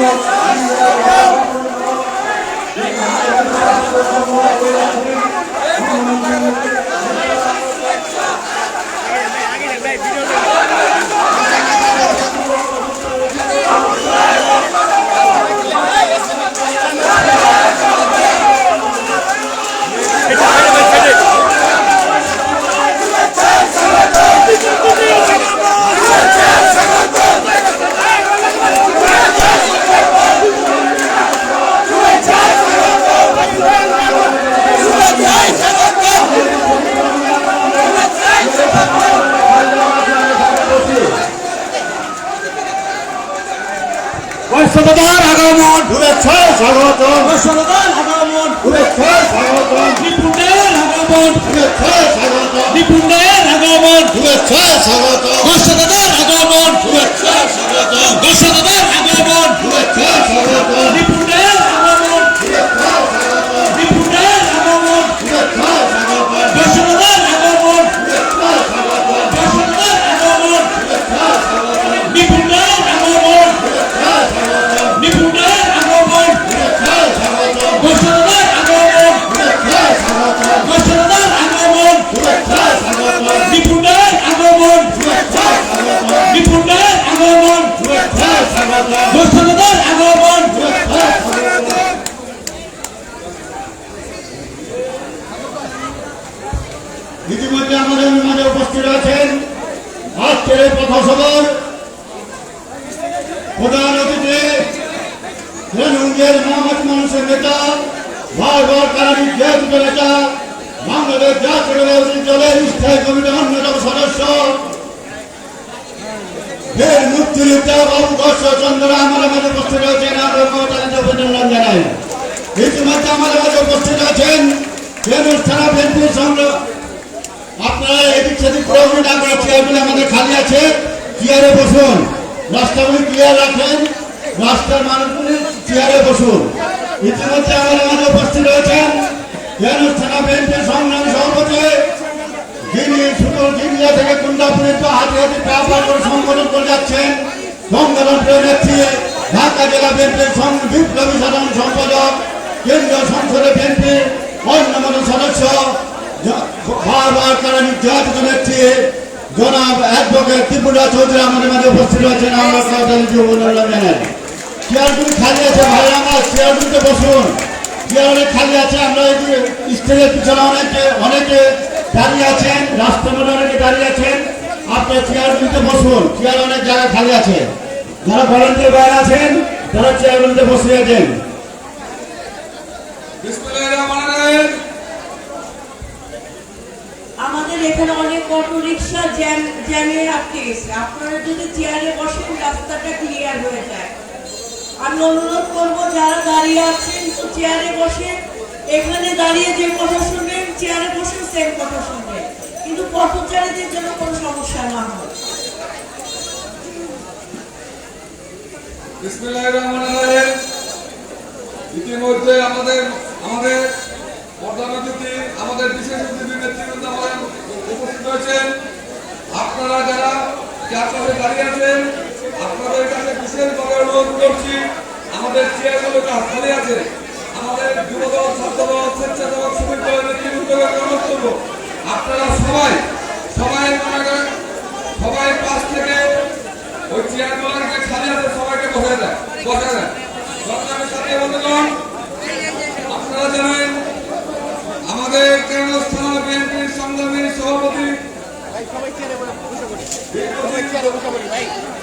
যুবক বৈষ্ণবদার আগমন শুভেচ্ছা স্বাগত বৈষ্ণবদার আগমন শুভেচ্ছা স্বাগত নিপুণের আগমন শুভেচ্ছা স্বাগত নিপুণের আগমন শুভেচ্ছা স্বাগত বৈষ্ণবদার আগমন। শুভেচ্ছা স্বাগত বৈষ্ণবদার আগমন। শুভেচ্ছা স্বাগত রাজনৈতিক দলের স্থায়ী কমিটির অন্যতম সদস্য। ফের মুক্তিযোদ্ধা বাবু দর্শ চন্দ্র আমাদের মাঝে উপস্থিত আছেন অভিনন্দন জানাই। ইতিমধ্যে আমাদের মাঝে উপস্থিত আছেন ফেরুজ থানা বিএনপির আপনারা এদিক সেদিক প্রয়োজন না করে চেয়ারগুলো আমাদের খালি আছে, চেয়ারে বসুন। রাস্তাগুলি ক্লিয়ার রাখেন, রাস্তার মানুষগুলি চেয়ারে বসুন। ইতিমধ্যে আমাদের মাঝে উপস্থিত রয়েছেন তো হাতে হাতে করে করে যাচ্ছেন সংগঠন প্রিয় নেত্রী, ঢাকা জেলা বিএনপির বিপ্লবী সাধারণ সম্পাদক, কেন্দ্রীয় সংসদে বিএনপির অন্যতম সদস্য বারবার তারা নির্যাতিত নেত্রী, জনাব অ্যাডভোকেট ত্রিপুরা চৌধুরী আমাদের মাঝে উপস্থিত রয়েছেন আমরা অভিনন্দন চেয়ারগুলি খালি আছে ভাই আমার চেয়ারগুলিতে বসুন। চেয়ার খালি আছে, আমরা স্টেজের পিছনে অনেকে অনেকে দাঁড়িয়ে আছেন, রাস্তার অনেকে দাঁড়িয়ে আছেন। আপনার চেয়ারগুলিতে বসুন চেয়ার অনেক জায়গা খালি আছে। যারা ভলেন্টিয়ার বাইরে আছেন, তারা চেয়ারগুলিতে বসে আছেন। আমাদের এখানে অনেক অটো রিক্সা জ্যাম, জ্যামে আটকে গেছে। আপনারা যদি চেয়ারে বসেন, রাস্তাটা ক্লিয়ার হয়ে যায়। আমি অনুরোধ করব, যারা দাঁড়িয়ে আছেন চেয়ারে বসে, এখানে দাঁড়িয়ে যে কথা শুনবেন চেয়ারে বসে সেম কথা শুনবেন। কিন্তু পথচারীদের জন্য কোনো সমস্যা না হয়। ইতিমধ্যে আমাদের আমাদের প্রধান অতিথি আমাদের বিশেষ অতিথি নেতৃবৃন্দ আমাদের উপস্থিত হয়েছেন আপনারা যারা, যার দাঁড়িয়ে আছেন আপনাদের কাছে বিশেষভাবে অনুরোধ করছি, আমাদের চেয়ারগুলো কাজ খালি আছে। আমাদের যুবদল, ছাত্রদল, স্বেচ্ছাসেবক শ্রমিক দলের নেতৃবৃন্দকে অনুরোধ করব। আপনারা সবাই সবাই মনে করেন, সবাই পাশ থেকে ওই চেয়ারগুলোকে খালি আছে সবাইকে বসে দেয় বসে দেয় সংগ্রামের সাথে বন্ধুগণ, আপনারা জানেন, আমাদের কেন্দ্রস্থান বিএনপির সংগ্রামী সভাপতি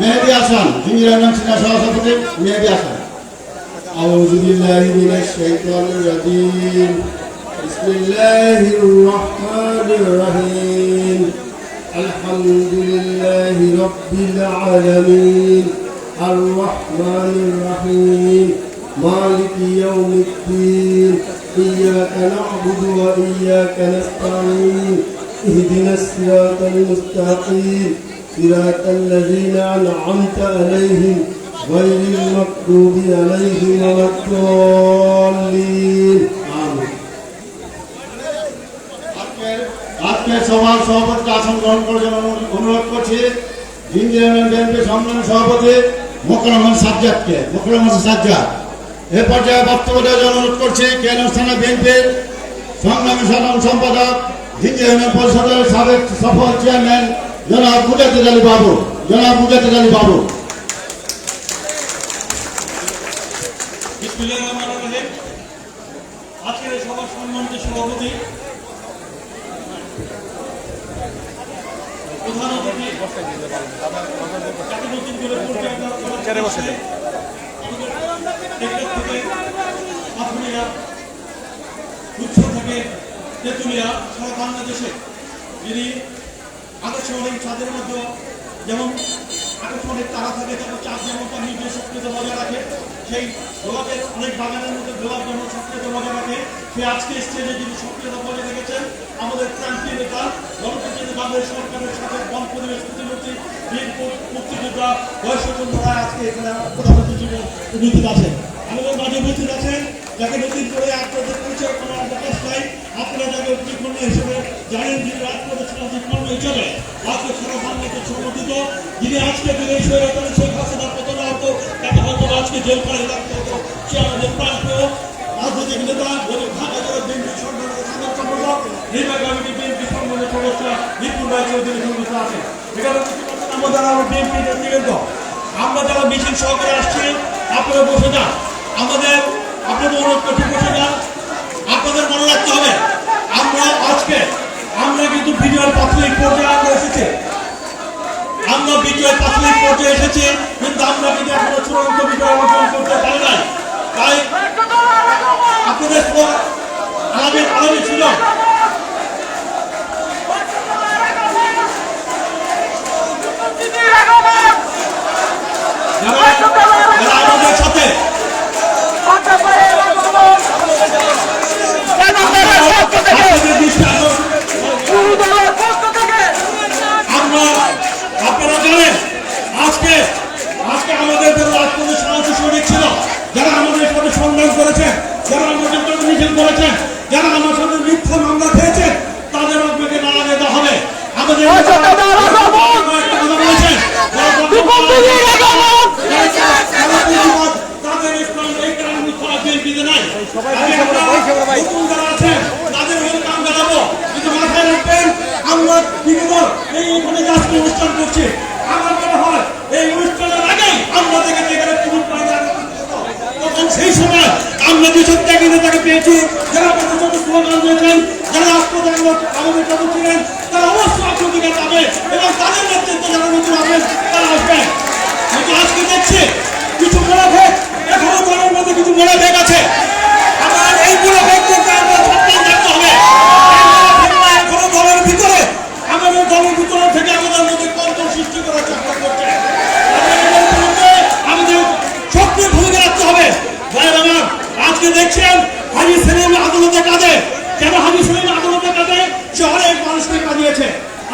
মেহেদি হাসান যিনি রঞ্জন সিনহা সভাপতি মেহেদি হাসান أعوذ بالله من الشيطان الرجيم بسم الله الرحمن الرحيم الحمد لله رب العالمين الرحمن الرحيم مالك يوم الدين إياك نعبد وإياك نستعين اهدنا الصراط المستقيم صراط الذين أنعمت عليهم غير المغضوب عليهم ولا الضالين آمين আজকের আজকের সভার সভাপতি আসন গ্রহণ করার জন্য অনু- অনুরোধ করছি ইন্ডিয়ান বিএনপি সংগ্রামী সভাপতি মোকরম হোসেন সাজ্জাদকে মোকরম হোসেন সাজ্জাদ এ পর্যায়ে বক্তব্য দেওয়ার জন্য অনুরোধ করছি কেন্দ্র স্থানে বিএনপির সংগ্রামী সাধারণ সম্পাদক হিন্দু ইউনিয়ন পরিষদের সাবেক সফল চেয়ারম্যান জনাব মুজাদ্দিদ আলী বাবু জনাব মুজাদ্দিদ আলী বাবু। বিসমিল্লাহির রহমানির রহিম। আজকের এই সম্মানিত সভাপতি প্রধান অতিথি নতুন করে আমাদের টেকনাফ থেকে থেকে তেঁতুলিয়া সারা বাংলাদেশে যিনি আকর্ষণীয় চাঁদের মধ্যে যেমন আকর্ষণের তারা থাকে তেমন চাঁদ যেমন তার নিজের সক্রিয়তা বজায় রাখে, সেই গোলাপের অনেক বাগানের মধ্যে গোলাপ যেমন সক্রিয়তা বজায় রাখে। সে আজকে স্টেজে যিনি সক্রিয়তা বজায় রেখেছেন, আমাদের ক্রান্তি নেতা গণতন্ত্রী বাংলাদেশ সরকারের সাথে বন পরিবেশ প্রতিমন্ত্রী, বীর মুক্তিযোদ্ধা বয়সচন্দ্র রায় আজকে এখানে প্রধান অতিথি উপস্থিত আছেন। আমাদের মাঝে উপস্থিত আছেন যাকে নতুন করে আপনাদের পরিচয় করার অবকাশ নাই। আপনারা যাকে অগ্নিকর্মী হিসেবে জানেন যিনি রাজপথে কর্ম হিসেবে আজকে সারা বাংলাতে সমর্থিত, যিনি আজকে দিনে স্বৈরাচারী শেখ হাসিনা পতন হতো তাকে হয়তো আজকে জেল করে রাখতে হতো সে আমাদের প্রান্তীয় রাজনৈতিক নেতা, গরিব ঢাকা জেলার বিএনপি সরকারের সাধারণ সম্পাদক, নির্বাহী কমিটি বিএনপি সংগঠনের সদস্য, নিপুণ রায় চৌধুরী সদস্য আছে। এখানে আমাদের আমার বিএনপি নেতৃবৃন্দ। আমরা যারা মিছিল সহকারে আসছি, আপনারা বসে যান। আমাদের আপনাদের মনে রাখতে হবে, আমরা আজকে, আমরা কিন্তু ভিডিওর প্রাথমিক পর্যায়ে এসেছি। আমরা বিজয় প্রাথমিক পর্যায়ে এসেছি, কিন্তু আমরা কিন্তু এখনও চূড়ান্ত বিজয় অর্জন করতে পারি নাই। তাই আপনাদের আলাদা আলাদা ছিল আমাদের সাথে 再快 আমরা যেসব কিন্তু তাকে পেয়েছি, যারা সাথে স্লোগান দিয়েছেন, যারা রাষ্ট্রপতি আমাদের সাথে ছিলেন, তারা অবশ্যই অগ্রাধিকার পাবে এবং তাদের নেতৃত্বে যারা নতুন আসবেন তারা আসবেন কিন্তু আজকে দেখছি কিছু বড় ভেদ এখনও দলের মধ্যে কিছু বড় ভেদ আছে। আমার এই বড় ভেদ করতে আমরা আজকে দেখছেন হাজি সেলিম আদালতে কাঁদে। কেন হাজি সেলিম আদালতে কাঁদে? সে মানুষকে কাঁদিয়েছে।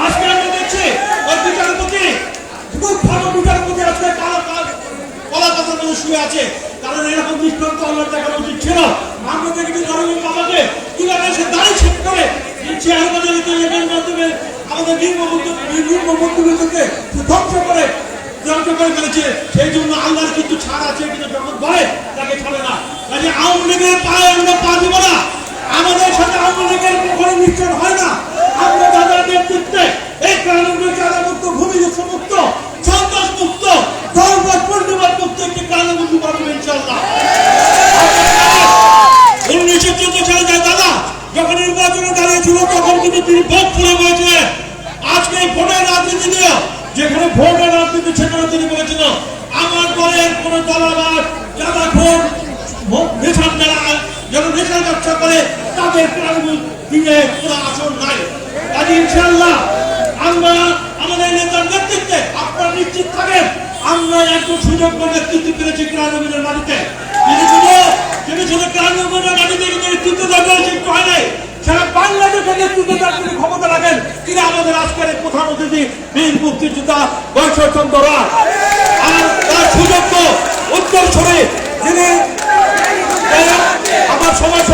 আজকে আমরা দেখছি ওই বিচারপতি বিচারপতি আজকে কালো কালো মধ্যে শুয়ে আছে। কারণ এরকম আমার উচিত ছিল। করে তৈরির মাধ্যমে আমাদের ধ্বংস সেই জন্য আল্লাহর কিন্তু ছাড় আছে, কিন্তু বলে তাকে ছাড়ে না। কাজে আওয়ামী লীগের পায়ে হয় না। আমরা নেতৃত্বে এই কারণে কারামুক্ত ভূমিদস্য মুক্ত, সন্ত্রাস মুক্ত ধর্ম পূর্ণবাদ মুক্ত একটি কারামুক্ত পারবে ইনশাল্লাহ উনিশশো চোদ্দ সালে তখন কিন্তু তিনি ভোট ফুলে বলেছিলেন। আজকে ভোটের রাজনীতি নিয়ে, যেখানে ভোটের রাজনীতি সেখানে তিনি বলেছিল আমার দলের কোন দলাবার যারা নেশার যারা যারা নেশার ব্যবসা করে, তাদের প্রাণগুল কোনো আসন নাই। কাজে ইনশাল্লাহ আমরা আমাদের নেতার নেতৃত্বে আপনারা নিশ্চিত থাকেন, আমরা একজন সুযোগ্য নেতৃত্ব পেরেছি গ্রামীণের মাটিতে তিনি শুধু তিনি শুধু মাটিতে কিন্তু নেতৃত্ব দেওয়ার শিক্ষা হয় নাই, সারা বাংলাদেশের নেতৃত্ব দেওয়ার তিনি ক্ষমতা রাখেন, তিনি আমাদের আজকের প্রধান অতিথি, বীর মুক্তিযোদ্ধা বৈশ্বচন্দ্র রায়। আর তার সুযোগ্য উত্তরসূরি যিনি এই আমার সমাজ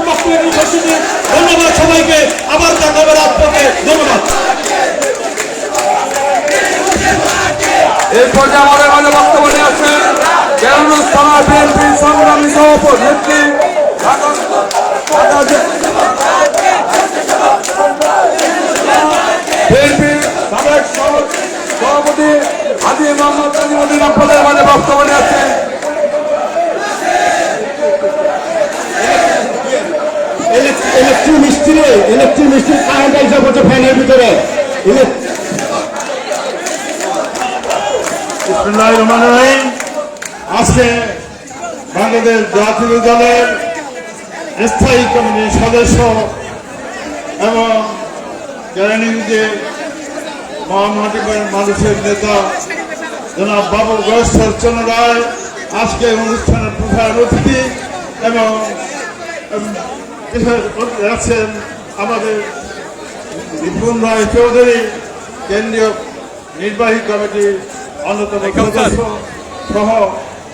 উপস্থিত ধন্যবাদ সবাইকে। আবার দেখা হবে আপনাকে ধন্যবাদ। এই পর্যায়ে আমাদের মাঝে বক্তব্য নিয়ে আসছেন কেরানুস থানা বিএনপি সংগ্রামী সভাপতি নেত্রী বিএনপি সভাপতি হাজি মোহাম্মদ মাঝে বক্তব্য নিয়ে আসছেন ইলেকট্রিক মিস্ত্রি ইলেকট্রিক মিস্ত্রি কারেন্ট এসে বলছে ফ্যানের ভিতরে। আজকে বাংলাদেশ জাতীয় দলের স্থায়ী কমিটির সদস্য এবং কেরানীগঞ্জে মহামাটিগঞ্জ মানুষের নেতা জনাব বাবু গয়েশ্বর চন্দ্র রায়। আজকে অনুষ্ঠানের প্রধান অতিথি এবং আছেন আমাদের নিপুণ রায় চৌধুরী কেন্দ্রীয় নির্বাহী কমিটির অন্যতম সদস্য সহ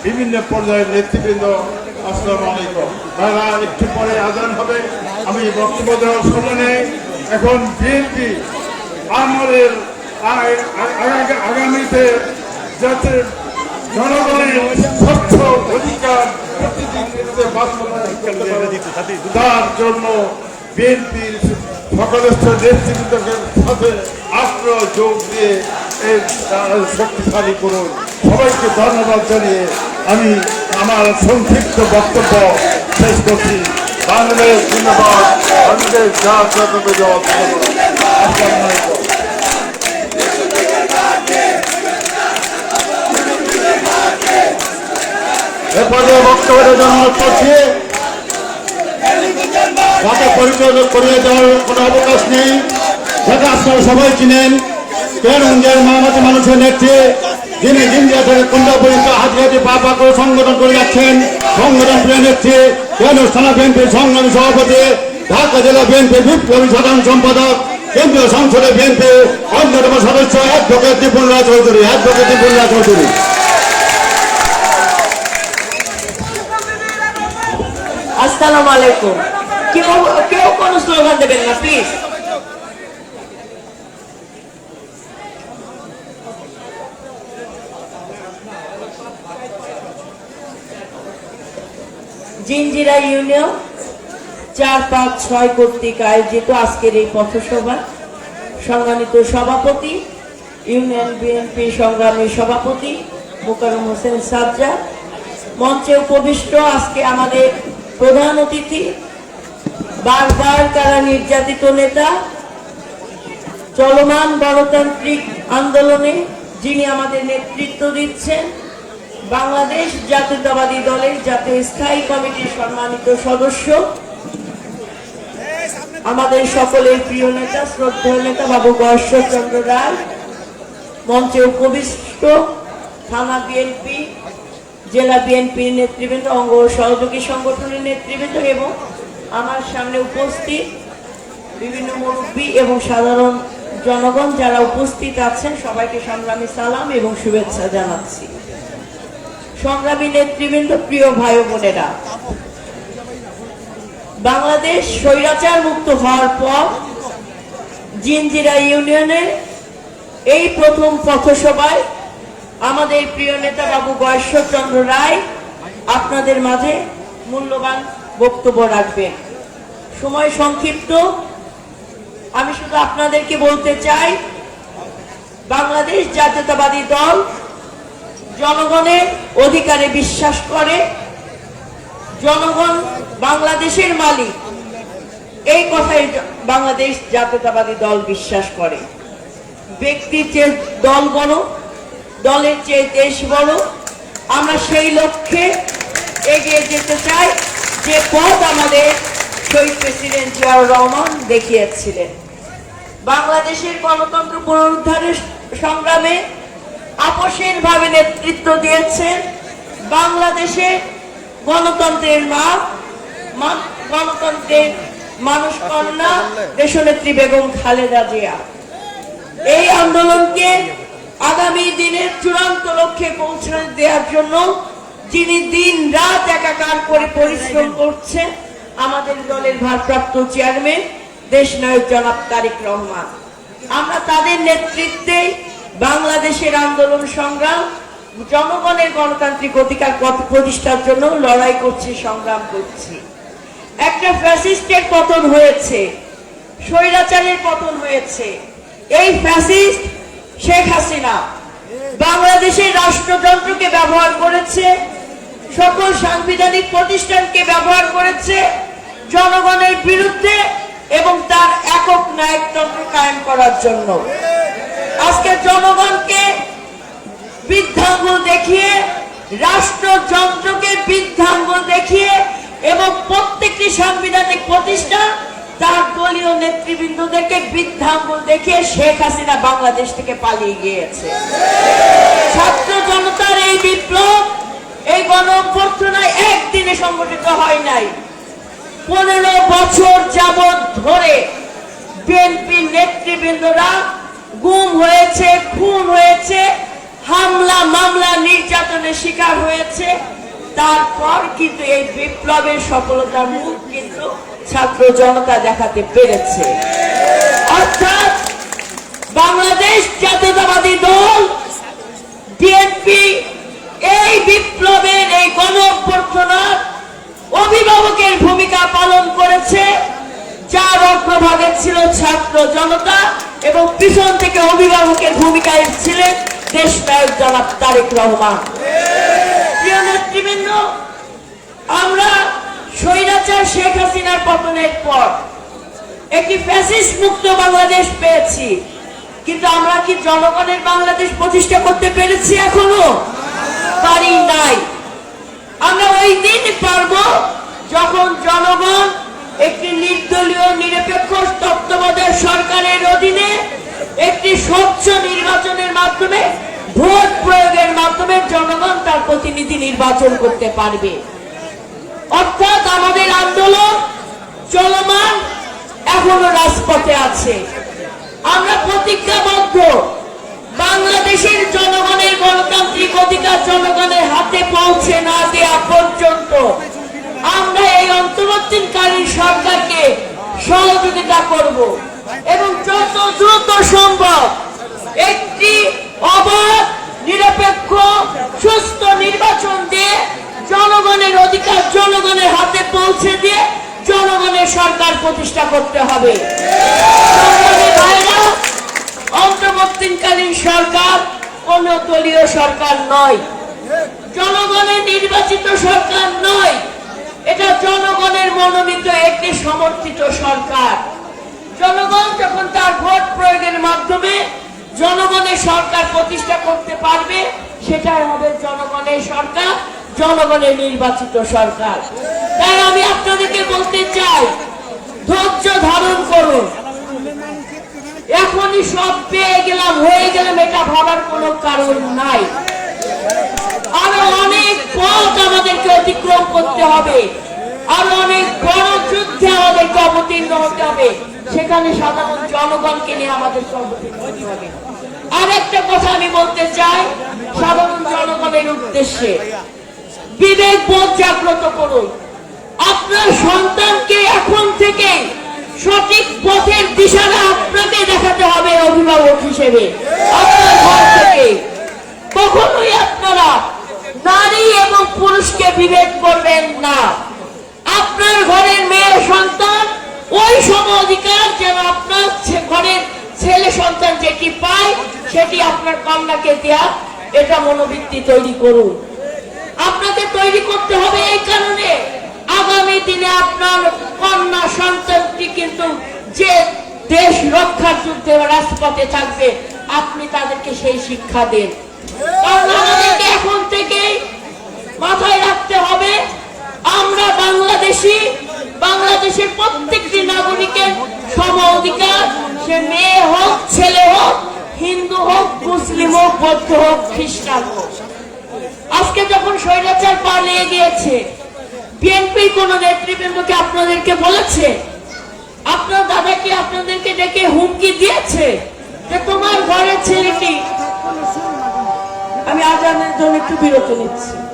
বিভিন্ন পর্যায়ের নেতৃবৃন্দ আসসালামু আলাইকুম। তারা একটু পরে আজান হবে। আমি বক্তব্য দেওয়ার সময় এখন বিএনপি আমাদের আগামীতে যাতে জনগণের স্বচ্ছ তার জন্য বিএনপির সকলস্থ নেতৃবৃন্দকে সাথে আগ্রহ যোগ দিয়ে এই শক্তিশালী করুন। সবাইকে ধন্যবাদ জানিয়ে আমি আমার সংক্ষিপ্ত বক্তব্য শেষ করছি। বাংলাদেশ ধন্যবাদ বাংলাদেশ জাতীয় জবাব আসসালামু এ বক্তব্যের জন্য করছি যাতে পরিচয় করিয়ে দেওয়ার কোনো অবকাশ নেই আপনারা সবাই চিনেন। কেরঞ্জের মামাটি মানুষের নেত্রী, যিনি ইন্ডিয়া থেকে কুন্ডা পা পা করে সংগঠন করে যাচ্ছেন, সংগঠন প্রিয় নেত্রী কেন্দ্রীয় থানা বিএনপির সংগ্রামী সভাপতি, ঢাকা জেলা বিএনপির বিপ্লবী সাধারণ সম্পাদক, কেন্দ্রীয় সংসদে বিএনপি অন্যতম সদস্য অ্যাডভোকেট দীপুল রায় চৌধুরী, অ্যাডভোকেট দীপুল রায় চৌধুরী। আসসালামু আলাইকুম। কেউ কেউ কোনো স্লোগান দেবেন না প্লিজ জিঞ্জিরা ইউনিয়ন চার পাঁচ ছয় কর্তৃক আয়োজিত আজকের এই পথসভা। সম্মানিত সভাপতি, ইউনিয়ন বিএনপি সংগ্রামী সভাপতি মোকারম হোসেন সাজ্জা মঞ্চে উপবিষ্ট আজকে আমাদের প্রধান অতিথি, বারবার তারা নির্যাতিত নেতা, চলমান গণতান্ত্রিক আন্দোলনে যিনি আমাদের নেতৃত্ব দিচ্ছেন, বাংলাদেশ জাতীয়তাবাদী দলের জাতীয় স্থায়ী কমিটির সম্মানিত সদস্য, আমাদের সকলের প্রিয় নেতা, শ্রদ্ধেয় নেতা বাবু চন্দ্র রায়, মঞ্চে উপবিষ্ট থানা বিএনপি জেলা বিএনপির নেতৃবৃন্দ অঙ্গ সহযোগী সংগঠনের নেতৃবৃন্দ এবং আমার সামনে উপস্থিত বিভিন্ন মুরব্বী এবং সাধারণ জনগণ যারা উপস্থিত আছেন, সবাইকে সংগ্রামী সালাম এবং শুভেচ্ছা জানাচ্ছি। সংগ্রামী নেতৃবৃন্দ, প্রিয় ভাই বোনেরা, বাংলাদেশ স্বৈরাচার মুক্ত হওয়ার পর জিনজিরা ইউনিয়নের এই প্রথম পথসভায় আমাদের প্রিয় নেতা বাবু বয়শ্বরচন্দ্র রায় আপনাদের মাঝে মূল্যবান বক্তব্য রাখবেন। সময় সংক্ষিপ্ত। আমি শুধু আপনাদেরকে বলতে চাই, বাংলাদেশ জাতীয়তাবাদী দল জনগণের অধিকারে বিশ্বাস করে। জনগণ বাংলাদেশের মালিক। এই কথাই বাংলাদেশ জাতীয়তাবাদী দল বিশ্বাস করে। ব্যক্তির চেয়ে দল বড় দলের চেয়ে দেশ বড়। আমরা সেই লক্ষ্যে এগিয়ে যেতে চাই, যে পথ আমাদের শহীদ প্রেসিডেন্ট জিয়াউর রহমান দেখিয়েছিলেন। বাংলাদেশের গণতন্ত্র পুনরুদ্ধারের সংগ্রামে আপোষের ভাবে নেতৃত্ব দিয়েছেন বাংলাদেশে গণতন্ত্রের মা- গণতন্ত্রের মানুষ কন্যা, দেশনেত্রী বেগম খালেদা জিয়া। এই আন্দোলনকে আগামী দিনের চূড়ান্ত লক্ষ্যে পৌঁছে দেওয়ার জন্য যিনি দিন রাত একাকার করে পরিশ্রম করছে, আমাদের দলের ভারপ্রাপ্ত চেয়ারম্যান, দেশ নায়ক জনাব তারেক রহমান। আমরা তাদের নেতৃত্বে বাংলাদেশের আন্দোলন সংগ্রাম, জনগণের গণতান্ত্রিক অধিকার প্রতিষ্ঠার জন্য লড়াই করছি, সংগ্রাম করছি। একটা ফ্যাসিস্টের পতন হয়েছে, স্বৈরাচারের পতন হয়েছে। এই ফ্যাসিস্ট শেখ হাসিনা বাংলাদেশের রাষ্ট্রযন্ত্রকে ব্যবহার করেছে, সকল সাংবিধানিক প্রতিষ্ঠানকে ব্যবহার করেছে, জনগণের বিরুদ্ধে এবং তার একক নায়কতন্ত্র কায়েম করার জন্য। আজকে জনগণকে বৃদ্ধাঙ্গুল দেখিয়ে, রাষ্ট্রযন্ত্রকে বৃদ্ধাঙ্গুল দেখিয়ে এবং প্রত্যেকটি সাংবিধানিক প্রতিষ্ঠান তার দলীয় নেতৃবৃন্দদেরকে বৃদ্ধাঙ্গুল দেখিয়ে শেখ হাসিনা বাংলাদেশ থেকে পালিয়ে গিয়েছে। ছাত্র জনতার এই বিপ্লব, এই গণ অভ্যর্থনায় একদিনে সংগঠিত হয় নাই। পনেরো বছর যাবৎ ধরে বিএনপি নেতৃবৃন্দরা গুম হয়েছে, খুন হয়েছে, হামলা, মামলা, নির্যাতনের শিকার হয়েছে। তারপর কিন্তু এই বিপ্লবের সফলতার মুখ কিন্তু ছাত্র জনতা দেখাতে পেরেছে। অর্থাৎ বাংলাদেশ জাতীয়তাবাদী দল বিএনপি এই বিপ্লবের, এই গণ অভ্যর্থনার অভিভাবকের ভূমিকা পালন করেছে, যার অগ্রভাগে ছিল ছাত্র জনতা এবং পিছন থেকে অভিভাবকের ভূমিকায় ছিলেন দেশ নায়ক জনাব তারেক রহমান। আমরা স্বৈরাচার শেখ হাসিনার পতনের পর একটি ফ্যাসিস্ট মুক্ত বাংলাদেশ পেয়েছি। কিন্তু আমরা কি জনগণের বাংলাদেশ প্রতিষ্ঠা করতে পেরেছি এখনও? পারি নাই। আমরা ওই দিন পারব যখন জনগণ একটি নির্দলীয়, নিরপেক্ষ তত্ত্বাবধায়ক সরকারের অধীনে একটি স্বচ্ছ নির্বাচনের মাধ্যমে ভোট প্রয়োগের মাধ্যমে জনগণ তার প্রতিনিধি নির্বাচন করতে পারবে। অর্থাৎ আমাদের আন্দোলন চলমান, এখনও রাজপথে আছে। আমরা প্রতিজ্ঞাবদ্ধ। বাংলাদেশের জনগণের গণতান্ত্রিক অধিকার জনগণের হাতে পৌঁছে না দেওয়া পর্যন্ত আমরা এই অন্তর্বর্তীকালীন সরকারকে সহযোগিতা করব এবং যত দ্রুত সম্ভব একটি অবাধ, নিরপেক্ষ, সুস্থ নির্বাচন দিয়ে জনগণের অধিকার জনগণের হাতে পৌঁছে দিয়ে জনগণের সরকার প্রতিষ্ঠা করতে হবে। অন্তর্বর্তীকালীন সরকার কোন দলীয় সরকার নয়। জনগণের নির্বাচিত সরকার নয়। এটা জনগণের মনোনীত একটি সমর্থিত সরকার। জনগণ যখন তার ভোট প্রয়োগের মাধ্যমে জনগণের সরকার প্রতিষ্ঠা করতে পারবে, সেটাই হবে জনগণের সরকার। জনগণের নির্বাচিত সরকার। তাই আমি আপনাদেরকে বলতে চাই, ধৈর্য ধারণ করুন। এখনই সব পেয়ে গেলাম, হয়ে গেলাম এটা ভাবার কোনো কারণ নাই। আরও অনেক পথ আমাদেরকে অতিক্রম করতে হবে। আরও অনেক বড় যুদ্ধে আমাদেরকে অবতীর্ণ হতে হবে। সেখানে সাধারণ জনগণকে নিয়ে আমাদের অবতীর্ণ হতে হবে। আর একটা কথা আমি বলতে চাই, সাধারণ জনগণের উদ্দেশ্যে। বিবেক বোধ জাগ্রত করুন। আপনার সন্তানকে এখন থেকে সঠিক পথের দিশাটা আপনাকে হিসেবে। আপনার ঘর থেকে। কখনোই আপনারা নারী এবং পুরুষকে বিভেদ করবেন না। আপনার ঘরের মেয়ে সন্তান, ওই সম অধিকার যেন আপনার ঘরের ছেলে সন্তান যেটি পায়, সেটি আপনার কন্যাকে দেয়া, এটা মনোবৃত্তি তৈরি করুন। আপনাকে তৈরি করতে হবে এই কারণে। আগামী দিনে আপনার কন্যা সন্তানটি কিন্তু যে দেশ রক্ষার যুদ্ধে রাজপথে থাকবে, আপনি তাদেরকে সেই শিক্ষা দেন। এখন থেকেই মাথায় রাখতে হবে, আমরা বাংলাদেশি, বাংলাদেশের প্রত্যেকটি নাগরিকের সম অধিকার, সে মেয়ে হোক, ছেলে হোক, হিন্দু হোক, মুসলিম হোক, বৌদ্ধ হোক, খ্রিস্টান হোক। আজকে যখন স্বৈরাচার পালিয়ে গিয়েছে বিএনপি কোন নেতৃবৃন্দকে আপনাদেরকে বলেছে? আপনার দাদা কি আপনাদেরকে ডেকে হুমকি দিয়েছে যে তোমার ঘরের ছেলেটি আমি আজানের জন্য একটু বিরত নিচ্ছি।